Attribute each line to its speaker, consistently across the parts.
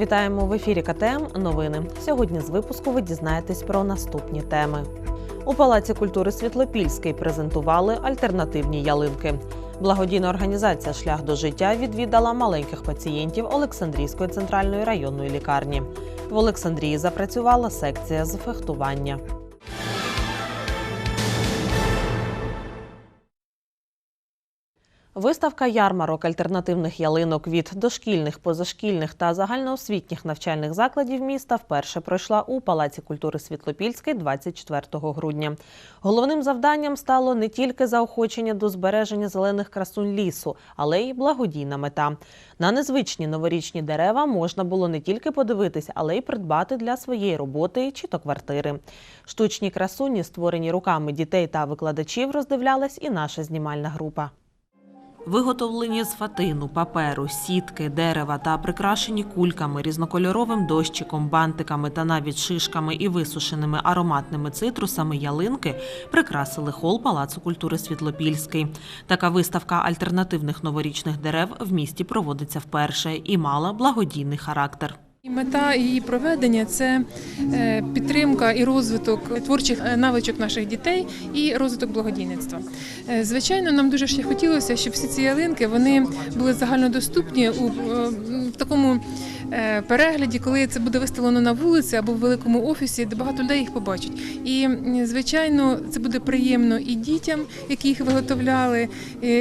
Speaker 1: Вітаємо в ефірі КТМ. Новини. Сьогодні з випуску ви дізнаєтесь про наступні теми. У Палаці культури Світлопільський презентували альтернативні ялинки. Благодійна організація Шлях до життя відвідала маленьких пацієнтів Олександрійської центральної районної лікарні. В Олександрії запрацювала секція з фехтування. Виставка ярмарок альтернативних ялинок від дошкільних, позашкільних та загальноосвітніх навчальних закладів міста вперше пройшла у Палаці культури Світлопільський 24 грудня. Головним завданням стало не тільки заохочення до збереження зелених красунь лісу, але й благодійна мета. На незвичні новорічні дерева можна було не тільки подивитися, але й придбати для своєї роботи чи то квартири. Штучні красуні, створені руками дітей та викладачів, роздивлялась і наша знімальна група. Виготовлені з фатину, паперу, сітки, дерева та прикрашені кульками, різнокольоровим дощиком, бантиками та навіть шишками і висушеними ароматними цитрусами ялинки прикрасили хол Палацу культури Світлопільський. Така виставка альтернативних новорічних дерев в місті проводиться вперше і мала благодійний характер.
Speaker 2: Мета її проведення це е, підтримка і розвиток творчих е, навичок наших дітей і розвиток благодійництва. Е, Звичайно, нам дуже ще хотілося, щоб всі ці ялинки вони були загальнодоступні у в такому перегляді, коли це буде виставлено на вулиці або в великому офісі, де багато людей їх побачать. І звичайно, це буде приємно і дітям, які їх виготовляли,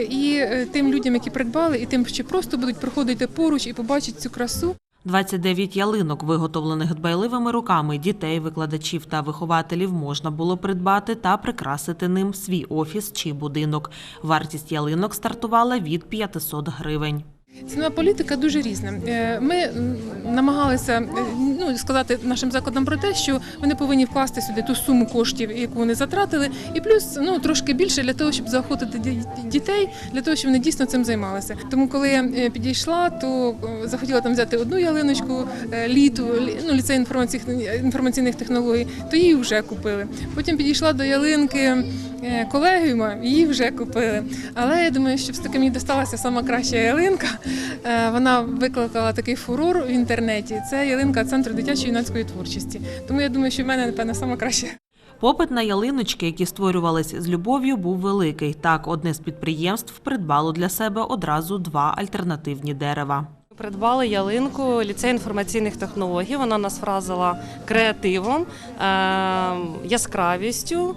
Speaker 2: і тим людям, які придбали, і тим, що просто будуть проходити поруч і побачать цю красу.
Speaker 1: 29 ялинок, виготовлених дбайливими руками дітей, викладачів та вихователів, можна було придбати та прикрасити ним свій офіс чи будинок. Вартість ялинок стартувала від 500 гривень.
Speaker 2: Цінова політика дуже різна. Е, Ми намагалися е, ну, сказати нашим закладам про те, що вони повинні вкласти сюди ту суму коштів, яку вони затратили, і плюс ну трошки більше для того, щоб заохотити дітей, для того, щоб вони дійсно цим займалися. Тому, коли я е, підійшла, то е, захотіла там взяти одну ялиночку е, літу, ну ліцей інформаційних технологій, то її вже купили. Потім підійшла до ялинки колегіума, її вже купили. Але я думаю, що все-таки мені досталася сама краща ялинка. Вона викликала такий фурор в інтернеті. Це ялинка центру дитячої юнацької творчості. Тому я думаю, що в мене напевно найкраще.
Speaker 1: Попит на ялиночки, які створювались з любов'ю, був великий. Так, одне з підприємств придбало для себе одразу два альтернативні дерева.
Speaker 3: Придбали ялинку ліцей інформаційних технологій. Вона нас вразила креативом, е, яскравістю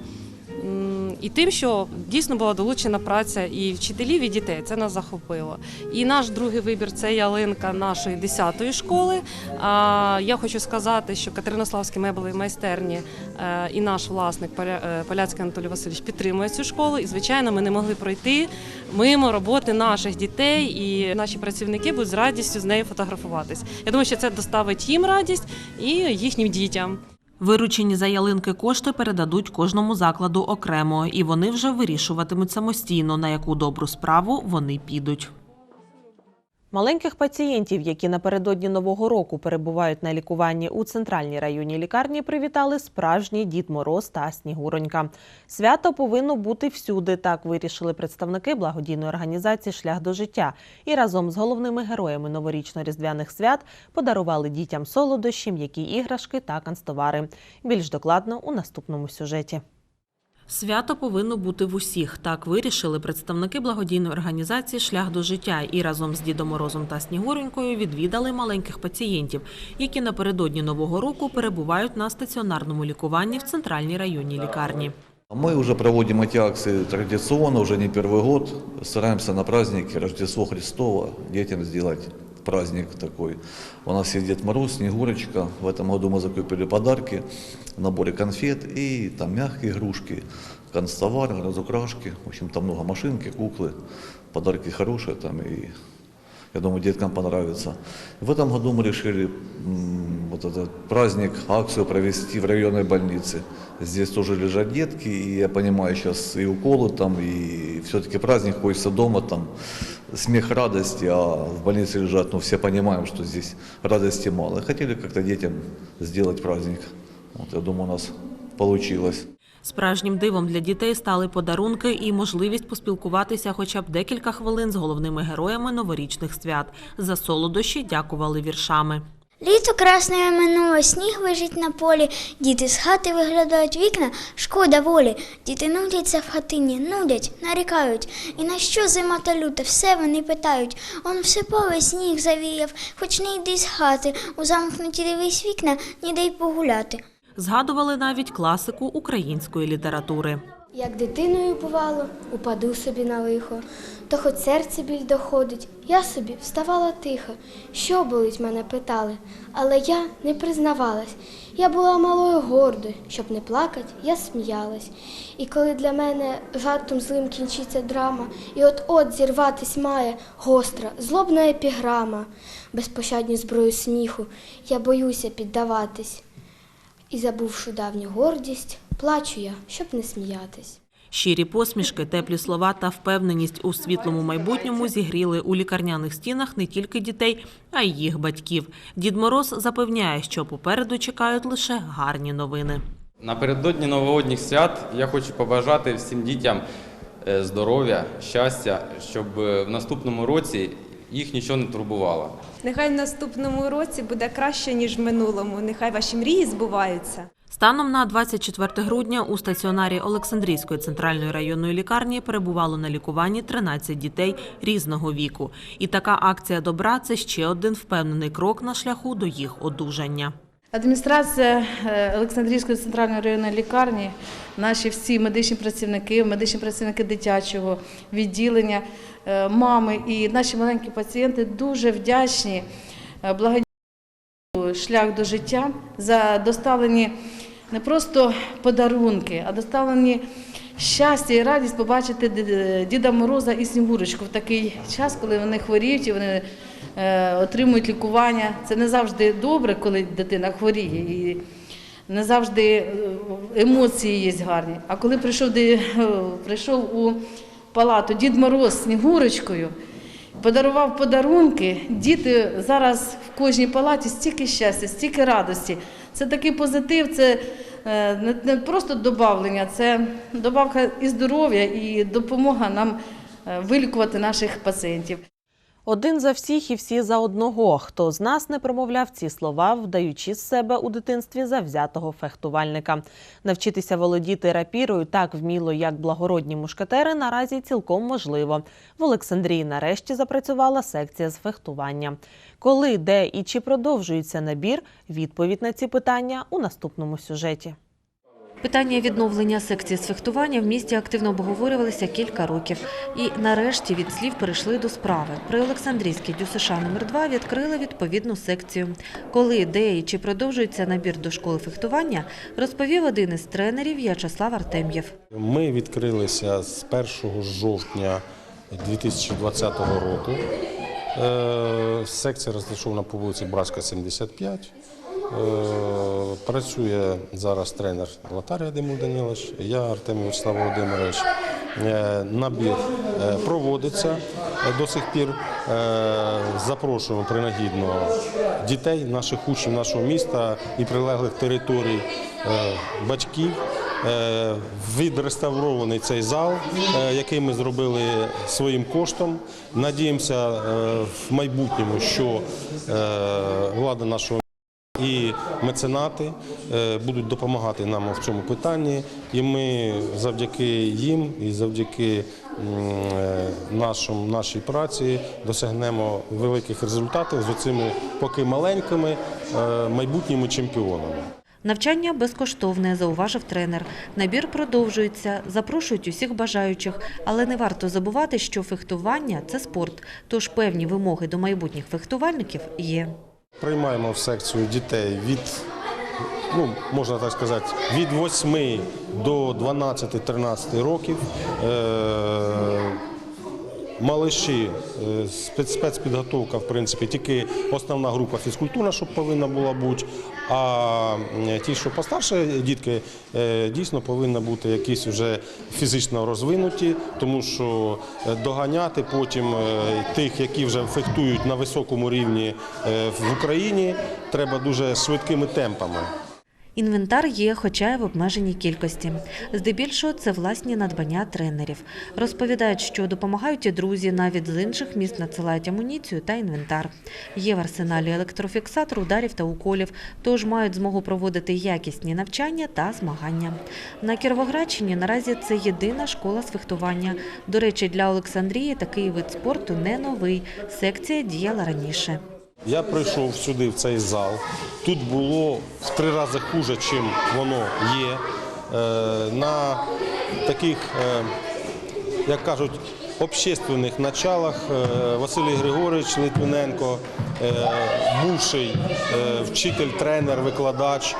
Speaker 3: і тим, що дійсно була долучена праця і вчителів, і дітей. Це нас захопило. І наш другий вибір це ялинка нашої 10-ї школи. А, Я хочу сказати, що Катеринославські меблеві майстерні е, і наш власник е, Поляцький Анатолій Васильович підтримує цю школу. І звичайно, ми не могли пройти мимо роботи наших дітей, і наші працівники будуть з радістю з нею фотографуватись. Я думаю, що це доставить їм радість і їхнім дітям.
Speaker 1: Виручені за ялинки кошти передадуть кожному закладу окремо, і вони вже вирішуватимуть самостійно, на яку добру справу вони підуть. Маленьких пацієнтів, які напередодні нового року перебувають на лікуванні у центральній районній лікарні, привітали справжній Дід Мороз та Снігуронька. Свято повинно бути всюди. Так вирішили представники благодійної організації Шлях до життя і разом з головними героями новорічно-різдвяних свят подарували дітям солодощі, м'які іграшки та канцтовари. Більш докладно у наступному сюжеті. Свято повинно бути в усіх. Так вирішили представники благодійної організації Шлях до життя і разом з Дідом Морозом та Снігуренькою відвідали маленьких пацієнтів, які напередодні нового року перебувають на стаціонарному лікуванні в центральній районній лікарні.
Speaker 4: Мы уже проводим эти акции традиционно, уже не первый год. Стараемся на празднике Рождество Христово детям сделать праздник такой. У нас есть Дед Мороз, Снегурочка. В этом году мы закупили подарки, наборы конфет и там мягкие игрушки, констовар, разукрашки. В общем, там много машинки, куклы. Подарки хорошие там и я думаю, деткам понравится. В этом году мы решили м, вот этот праздник, акцию провести в районной больнице. Здесь тоже лежат детки, и я понимаю сейчас и уколы там, и все-таки праздник хочется дома, там смех, радость, а в больнице лежат, ну все понимаем, что здесь радости мало. Хотели как-то детям сделать праздник. Вот, я думаю, у нас получилось.
Speaker 1: Справжнім дивом для дітей стали подарунки і можливість поспілкуватися хоча б декілька хвилин з головними героями новорічних свят. За солодощі дякували віршами.
Speaker 5: Літо красне минуло, сніг лежить на полі, діти з хати виглядають вікна, шкода волі. Діти нудяться в хатині, нудять, нарікають. І на що зима та люта, все вони питають. Он все поле сніг завіяв, хоч не йди з хати, у замкнуті дивись вікна, ніде й погуляти.
Speaker 1: Згадували навіть класику української літератури.
Speaker 6: Як дитиною бувало, упаду собі на лихо, то хоч серце біль доходить, я собі вставала тихо. Що болить, мене питали, але я не признавалась. Я була малою гордою, щоб не плакать, я сміялась. І коли для мене жартом злим кінчиться драма, і от-от зірватись має гостра, злобна епіграма, безпощадні зброю сміху, я боюся піддаватись. І забувши давню гордість, плачу я, щоб не сміятись.
Speaker 1: Щирі посмішки, теплі слова та впевненість у світлому майбутньому зігріли у лікарняних стінах не тільки дітей, а й їх батьків. Дід Мороз запевняє, що попереду чекають лише гарні новини.
Speaker 7: Напередодні новогодніх свят я хочу побажати всім дітям е, здоров'я, щастя, щоб е, в наступному році їх нічого не турбувало.
Speaker 8: Нехай в наступному році буде краще, ніж в минулому. Нехай ваші мрії збуваються.
Speaker 1: Станом на 24 грудня у стаціонарі Олександрійської центральної районної лікарні перебувало на лікуванні 13 дітей різного віку. І така акція добра це ще один впевнений крок на шляху до їх одужання.
Speaker 9: Адміністрація е, Олександрійської центральної районної лікарні, наші всі медичні працівники, медичні працівники дитячого відділення, е, мами і наші маленькі пацієнти дуже вдячні е, благодійному шлях до життя за доставлені не просто подарунки, а доставлені щастя і радість побачити Діда Мороза і Снігурочку в такий час, коли вони хворіють і вони е, отримують лікування. Це не завжди добре, коли дитина хворіє. І не завжди е, емоції є гарні. А коли прийшов, е, прийшов у палату Дід Мороз з Снігурочкою, подарував подарунки, діти зараз в кожній палаті стільки щастя, стільки радості. Це такий позитив, це е, не- просто добавлення, це добавка і здоров'я, і допомога нам е, вилікувати наших пацієнтів.
Speaker 1: Один за всіх і всі за одного. Хто з нас не промовляв ці слова, вдаючи з себе у дитинстві завзятого фехтувальника. Навчитися володіти рапірою так вміло, як благородні мушкетери, наразі цілком можливо. В Олександрії нарешті запрацювала секція з фехтування. Коли, де і чи продовжується набір? Відповідь на ці питання у наступному сюжеті.
Speaker 10: Питання відновлення секції з фехтування в місті активно обговорювалися кілька років. І нарешті від слів перейшли до справи. При Олександрійській ДЮСШ номер 2 відкрили відповідну секцію. Коли, де і чи продовжується набір до школи фехтування, розповів один із тренерів В'ячеслав Артем'єв.
Speaker 11: Ми відкрилися з 1 жовтня 2020 року. Е, Секція розташована по вулиці Братська, 75. Е, Працює зараз тренер Латарія Диму Данилович, я Артем Вячеслав Володимирович. Е, Набір е, проводиться до сих пір. Запрошуємо принагідно дітей, наших учнів нашого міста і прилеглих територій, батьків. Відреставрований цей зал, який ми зробили своїм коштом. Надіємося в майбутньому, що влада нашого меценати е, будуть допомагати нам в цьому питанні, і ми завдяки їм і завдяки е, нашому, нашій праці досягнемо великих результатів з оцими поки маленькими е, майбутніми чемпіонами.
Speaker 10: Навчання безкоштовне, зауважив тренер. Набір продовжується, запрошують усіх бажаючих, але не варто забувати, що фехтування це спорт, тож певні вимоги до майбутніх фехтувальників є.
Speaker 11: Приймаємо в секцію дітей від, ну, можна так сказати, від 8 до 12-13 років. Е, Малиші, е, спецпідготовка, в принципі, тільки основна група фізкультурна, щоб повинна була бути. А ті, що постарше дітки, е, дійсно повинні бути якісь вже фізично розвинуті, тому що е, доганяти потім е, тих, які вже фехтують на високому рівні е, в Україні, треба дуже швидкими темпами.
Speaker 10: Інвентар є, хоча й в обмеженій кількості. Здебільшого це власні надбання тренерів. Розповідають, що допомагають і друзі, навіть з інших міст надсилають амуніцію та інвентар. Є в арсеналі електрофіксатор ударів та уколів, тож мають змогу проводити якісні навчання та змагання. На Кіровоградщині наразі це єдина школа з фехтування. До речі, для Олександрії такий вид спорту не новий. Секція діяла раніше.
Speaker 11: Я прийшов сюди, в цей зал. Тут було в три рази хуже, чим воно є. Е, На таких, е, як кажуть, общественних началах е, Василій Григорович Литвиненко, бувший вчитель, тренер, викладач,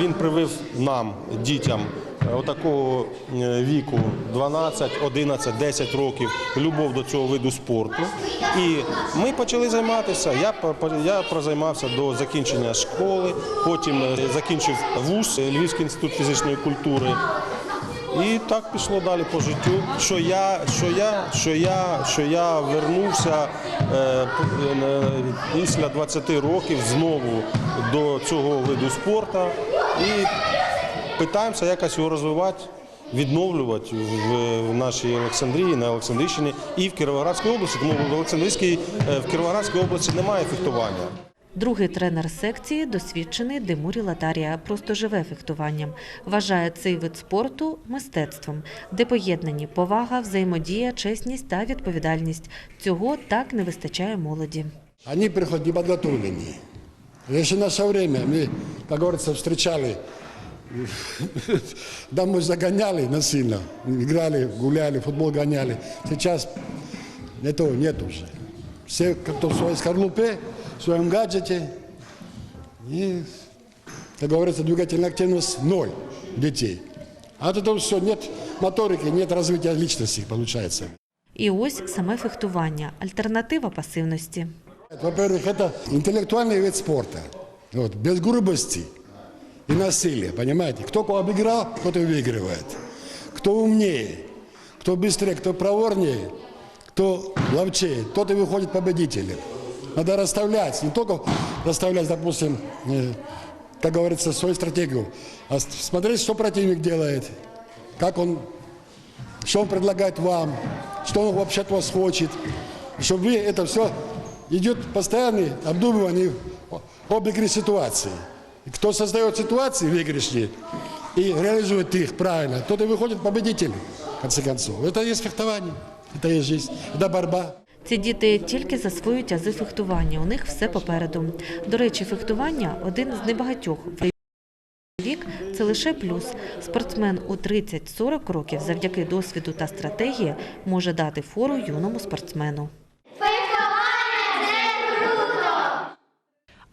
Speaker 11: він привив нам, дітям, отакого е, віку 12, 11, 10 років любов до цього виду спорту. І ми почали займатися. Я, я прозаймався до закінчення школи, потім е, закінчив вуз е, Львівський інститут фізичної культури. І так пішло далі по життю. Що я, що я, що я, що я вернувся е, е, після 20 років знову до цього виду спорту і питаємося якось його розвивати, відновлювати в, нашій Олександрії, на Олександрійщині і в Кіровоградській області, тому в Олександрійській, е, в Кіровоградській області немає фехтування.
Speaker 10: Другий тренер секції досвідчений Димурі Латарія, просто живе фехтуванням. Вважає цей вид спорту мистецтвом, де поєднані повага, взаємодія, чесність та відповідальність. Цього так не вистачає молоді.
Speaker 12: Они приходят неподготовленные. Если в наше время мы, как говорится, встречали, домой загоняли насильно, играли, гуляли, футбол гоняли. Сейчас этого нет уже. Все как-то в своей скорлупе, в своем гаджете. И, как говорится, двигательная активность ноль детей. А от этого все, нет моторики, нет развития личности, получается.
Speaker 10: І ось саме фехтування альтернатива пасивності.
Speaker 12: Во-первых, это интеллектуальный вид спорта. Вот, без грубости и насилия, понимаете? Кто кого обыграл, тот и выигрывает. Кто умнее, кто быстрее, кто проворнее, кто ловчее, тот и выходит победителем. Надо расставлять, не только расставлять, допустим, э, как говорится, свою стратегию, а смотреть, что противник делает, как он что он предлагает вам, что он вообще от вас хочет, чтобы вы это все идет постоянный обдумывание об ситуации. И кто создает ситуации выигрышные и реализует их правильно, тот и выходит победителем, в конце концов. Это и есть фехтование, это и есть жизнь, это борьба.
Speaker 10: Ці діти тільки засвоюють ази фехтування. У них все попереду. До речі, фехтування один з небагатьох. Вік це лише плюс. Спортсмен у 30-40 років завдяки досвіду та стратегії може дати фору юному спортсмену.